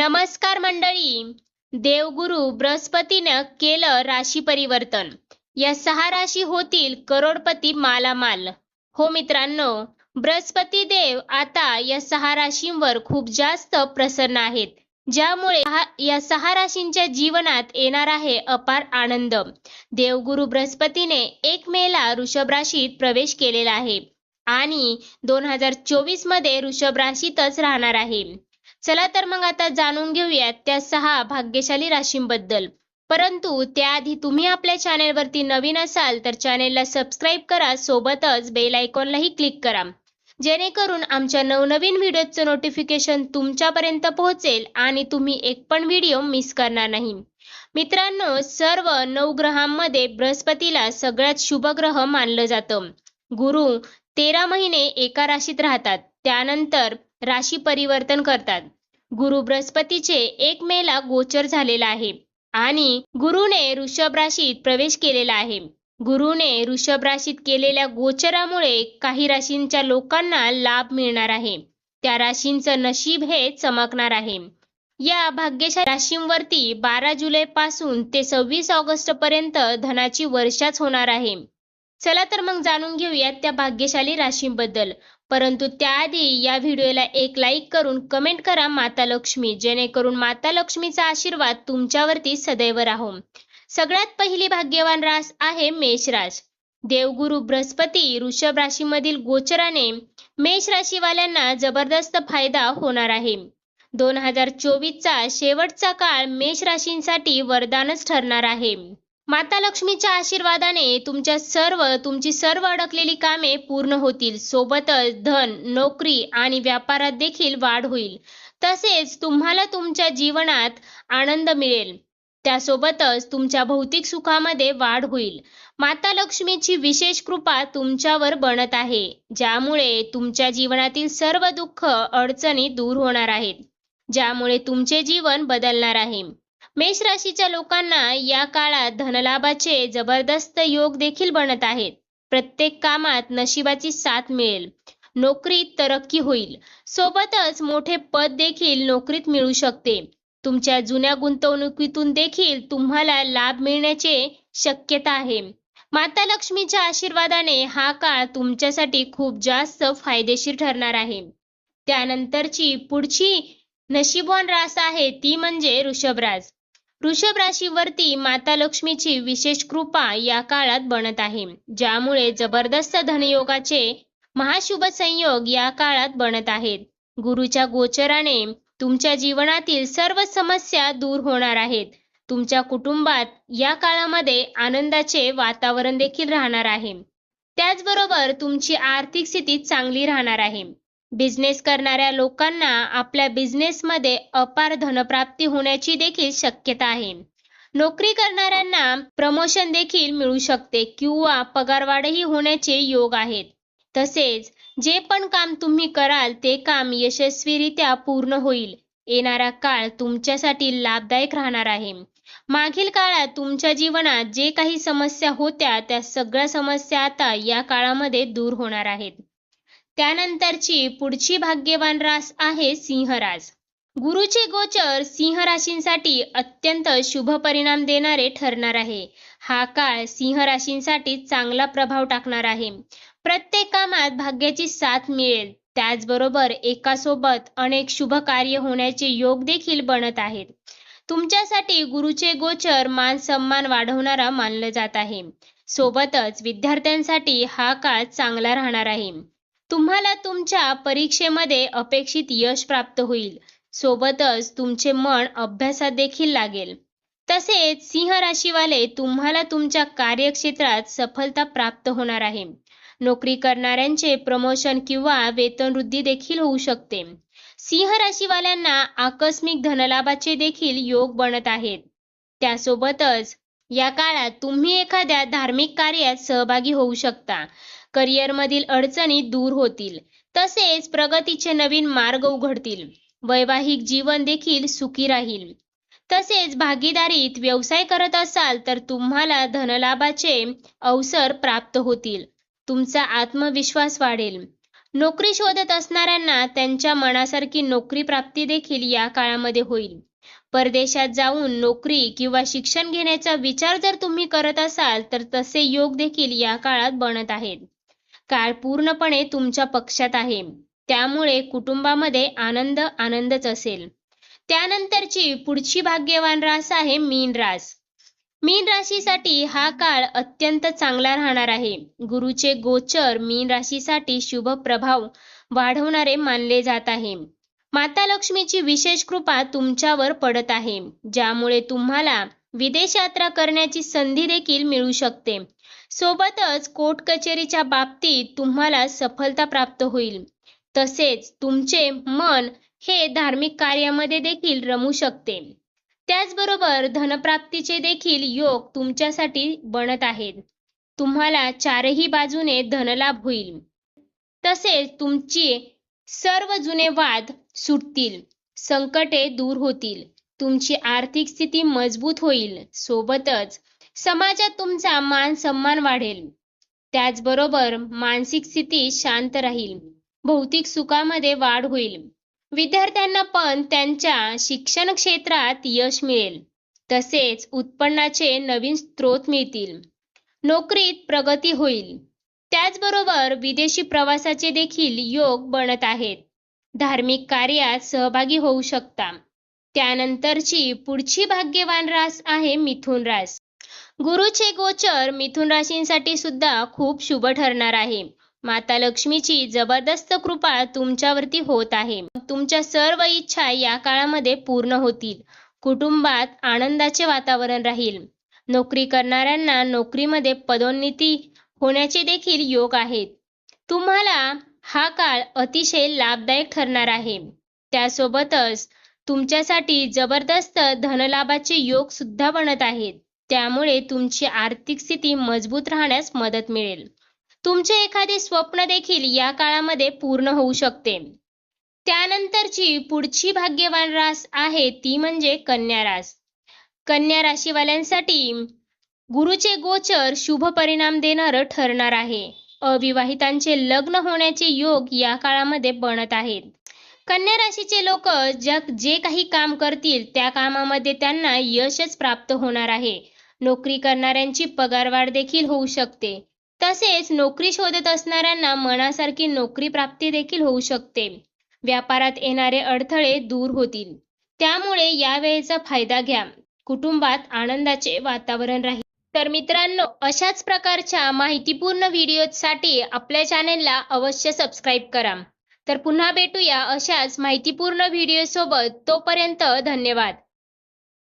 नमस्कार मंडळी. देवगुरु बृहस्पतीनं केलं राशी परिवर्तन. या सहा राशी होतील करोडपती मालामाल. हो मित्रांनो बृहस्पती देव आता या सहा राशींवर खूप जास्त प्रसन्न आहेत. ज्यामुळे या सहा राशींच्या जीवनात येणार आहे अपार आनंद. देवगुरु बृहस्पतीने एक मेला ऋषभ राशीत प्रवेश केलेला आहे. आणि दोन हजार चोवीसमध्ये ऋषभ राशीतच राहणार आहे. चला तर मग आता जाणून घेऊयात त्या सहा भाग्यशाली राशींबद्दल. परंतु त्याआधी तुम्ही आपल्या चॅनेलवरती नवीन असाल तर चॅनेलला सबस्क्राईब करा सोबतच बेल आयकॉनलाही क्लिक करा. जेणेकरून आमच्या नवनवीन व्हिडिओचं नोटिफिकेशन तुमच्यापर्यंत पोहोचेल आणि तुम्ही एक पण व्हिडिओ मिस करणार नाही. मित्रांनो सर्व नऊ ग्रहांमध्ये बृहस्पतीला सगळ्यात शुभ ग्रह मानलं जातं. गुरु तेरा महिने एका राशीत राहतात. त्यानंतर राशी परिवर्तन करतात. गुरु बृहस्पतीचे एक मेला गोचर झालेला आहे आणि गुरुने वृषभ राशीत प्रवेश केलेला आहे. गुरुने वृषभ राशीत केलेल्या गोचरामुळे काही राशींच्या लोकांना लाभ मिळणार आहे. त्या राशींचं नशीब हे चमकणार आहे. या भाग्यशाली राशींवरती बारा जुलै पासून ते सव्वीस ऑगस्ट पर्यंत धनाची वर्षाच होणार आहे. चला तर मग जाणून घेऊयात त्या भाग्यशाली राशींबद्दल. परंतु त्याआधी या व्हिडिओला एक लाईक करून कमेंट करा माता लक्ष्मी जेणेकरून माता लक्ष्मीचा आशीर्वाद तुमच्यावरती सदैव राहो. सगळ्यात पहिली भाग्यवान रास आहे मेषरास देवगुरु बृहस्पती वृषभ राशीमधील गोचराने मेष राशीवाल्यांना जबरदस्त फायदा होणार आहे. दोन हजार चोवीसचा शेवटचा काळ मेष राशींसाठी वरदानच ठरणार आहे. माता लक्ष्मीच्या आशीर्वादाने तुमच्या सर्व तुमची सर्व अडकलेली कामे पूर्ण होतील. सोबतच धन नोकरी आणि व्यापारात देखील वाढ होईल. तसेच तुम्हाला तुमच्या जीवनात आनंद मिळेल. त्यासोबतच तुमच्या भौतिक सुखामध्ये वाढ होईल. माता लक्ष्मीची विशेष कृपा तुमच्यावर बनत आहे ज्यामुळे तुमच्या जीवनातील सर्व दुःख अडचणी दूर होणार आहेत. ज्यामुळे तुमचे जीवन बदलणार आहे. मेष राशीच्या लोकांना या काळात धनलाभाचे जबरदस्त योग देखील बनत आहेत. प्रत्येक कामात नशिबाची साथ मिळेल. नोकरीत तरक्की होईल. सोबतच मोठे पद देखील नोकरीत मिळू शकते. तुमच्या जुन्या गुंतवणुकीतून देखील तुम्हाला लाभ मिळण्याचे शक्यता आहे. माता लक्ष्मीच्या आशीर्वादाने हा काळ तुमच्यासाठी खूप जास्त फायदेशीर ठरणार आहे. त्यानंतरची पुढची नशीबवान रास आहे ती म्हणजे ऋषभराज. रास वृषभ राशीवरती माता लक्ष्मीची विशेष कृपा या काळात बनत आहे ज्यामुळे जबरदस्त धनयोगाचे महाशुभ संयोग या काळात बनत आहेत. गुरुच्या गोचराने तुमच्या जीवनातील सर्व समस्या दूर होणार आहेत. तुमच्या कुटुंबात या काळामध्ये आनंदाचे वातावरण देखील राहणार आहे. त्याचबरोबर तुमची आर्थिक स्थिती चांगली राहणार आहे. बिझनेस करणाऱ्या लोकांना आपल्या बिझनेसमध्ये अपार धनप्राप्ती होण्याची देखील शक्यता आहे. नोकरी करणाऱ्यांना प्रमोशन देखील मिळू शकते किंवा पगारवाढही होण्याचे योग आहेत. तसेच जे पण काम तुम्ही कराल ते काम यशस्वीरित्या पूर्ण होईल. येणारा काळ तुमच्यासाठी लाभदायक राहणार आहे. मागील काळात तुमच्या जीवनात जे काही समस्या होत्या त्या सगळ्या समस्या आता या काळामध्ये दूर होणार आहेत. त्यानंतरची पुढची भाग्यवान रास आहे सिंहराज. गुरुचे गोचर सिंह राशींसाठी अत्यंत शुभ परिणाम देणारे ठरणार आहे. हा काळ सिंह राशींसाठी चांगला प्रभाव टाकणार आहे. प्रत्येक कामात भाग्याची साथ मिळेल. त्याचबरोबर एकासोबत अनेक शुभ कार्य होण्याचे योग देखील बनत आहेत. तुमच्यासाठी गुरुचे गोचर मान सन्मान वाढवणारा मानलं जात आहे. सोबतच विद्यार्थ्यांसाठी हा काळ चांगला राहणार आहे. तुम्हाला तुमच्या परीक्षेमध्ये अपेक्षित यश प्राप्त होईल. सोबतच तुमचे मन अभ्यासात देखील लागेल. तसेच सिंह राशीवाले तुम्हाला तुमच्या कार्यक्षेत्रात सफलता प्राप्त होणार आहे. नोकरी करणाऱ्यांचे प्रमोशन किंवा वेतनवृद्धी देखील होऊ शकते. सिंह राशीवाल्यांना आकस्मिक धनलाभाचे देखील योग बनत आहेत. त्यासोबतच या काळात तुम्ही एखाद्या धार्मिक कार्यात सहभागी होऊ शकता. करिअरमधील अडचणी दूर होतील. तसेच प्रगतीचे नवीन मार्ग उघडतील. वैवाहिक जीवन देखील सुखी राहील. तसेच भागीदारीत व्यवसाय करत असाल तर तुम्हाला धनलाभाचे अवसर प्राप्त होतील. तुमचा आत्मविश्वास वाढेल. नोकरी शोधत असणाऱ्यांना त्यांच्या मनासारखी नोकरी प्राप्ती देखील या काळामध्ये होईल. परदेशात जाऊन नोकरी किंवा शिक्षण घेण्याचा विचार जर तुम्ही करत असाल तर तसे योग देखील या काळात बनत आहेत. काळ पूर्णपणे तुमच्या पक्षात आहे. त्यामुळे कुटुंबामध्ये आनंद आनंदच असेल. त्यानंतरची पुढची भाग्यवान रास आहे मीन रास. मीन राशीसाठी हा काळ अत्यंत चांगला राहणार आहे. गुरुचे गोचर मीन राशीसाठी शुभ प्रभाव वाढवणारे मानले जात आहे. माता लक्ष्मीची विशेष कृपा तुमच्यावर पडत आहे. ज्यामुळे तुम्हाला विदेश यात्रा करण्याची संधी देखील मिळू शकते. सोबतच कोर्ट कचेरीच्या बाबतीत तुम्हाला सफलता प्राप्त होईल. तसेच तुमचे मन हे धार्मिक कार्यामध्ये देखील रमू शकते. त्याचबरोबर धनप्राप्तीचे देखील योग तुमच्यासाठी बनत आहेत. तुम्हाला चारही बाजूने धनलाभ होईल. तसेच तुमची सर्व जुने वाद सुटतील संकटे दूर होतील तुमची आर्थिक स्थिती मजबूत होईल. सोबतच समाजात तुमचा मान सन्मान वाढेल. त्याचबरोबर मानसिक स्थिती शांत राहील. भौतिक सुखामध्ये वाढ होईल. विद्यार्थ्यांना पण त्यांच्या शिक्षण क्षेत्रात यश मिळेल. तसेच उत्पन्नाचे नवीन स्रोत मिळतील. नोकरीत प्रगती होईल. त्याचबरोबर विदेशी प्रवासाचे देखील योग बनत आहेत. धार्मिक कार्यात सहभागी होऊ शकता. त्यानंतरची पुढची भाग्यवान रास आहे मिथुन रास. गुरुचे गोचर मिथुन राशींसाठी सुद्धा खूप शुभ ठरणार आहे. माता लक्ष्मीची जबरदस्त कृपा तुमच्यावरती होत आहे. तुमच्या सर्व इच्छा या काळामध्ये पूर्ण होतील. कुटुंबात आनंदाचे वातावरण राहील. नोकरी करणाऱ्यांना नोकरीमध्ये पदोन्नती होण्याचे देखील योग आहेत. तुम्हाला हा काळ अतिशय लाभदायक ठरणार आहे. त्यासोबतच तुमच्यासाठी जबरदस्त धनलाभाचे योग सुद्धा बनत आहेत. त्यामुळे तुमची आर्थिक स्थिती मजबूत राहण्यास मदत मिळेल. तुमचे एखादे स्वप्न देखील या काळामध्ये पूर्ण होऊ शकते. त्यानंतरची पुढची भाग्यवान रास आहे ती म्हणजे कन्या रास. कन्या राशीवाल्यांसाठी गुरुचे गोचर शुभ परिणाम देणारं ठरणार आहे. अविवाहितांचे लग्न होण्याचे योग या काळामध्ये बनत आहेत. कन्या राशीचे लोक जग जे काही काम करतील त्या कामामध्ये त्यांना यशच प्राप्त होणार आहे. नोकरी करणाऱ्यांची पगारवाढ देखील होऊ शकते. तसेच नोकरी शोधत असणाऱ्यांना मनासारखी नोकरी प्राप्ती देखील होऊ शकते. व्यापारात येणारे अडथळे दूर होतील. त्यामुळे या वेळेचा फायदा घ्या. कुटुंबात आनंदाचे वातावरण राहील. तर मित्रांनो अशाच प्रकारच्या माहितीपूर्ण व्हिडिओसाठी आपल्या चॅनेलला अवश्य सबस्क्राईब करा. तर पुन्हा भेटूया अशाच माहितीपूर्ण व्हिडिओ सोबत तोपर्यंत धन्यवाद.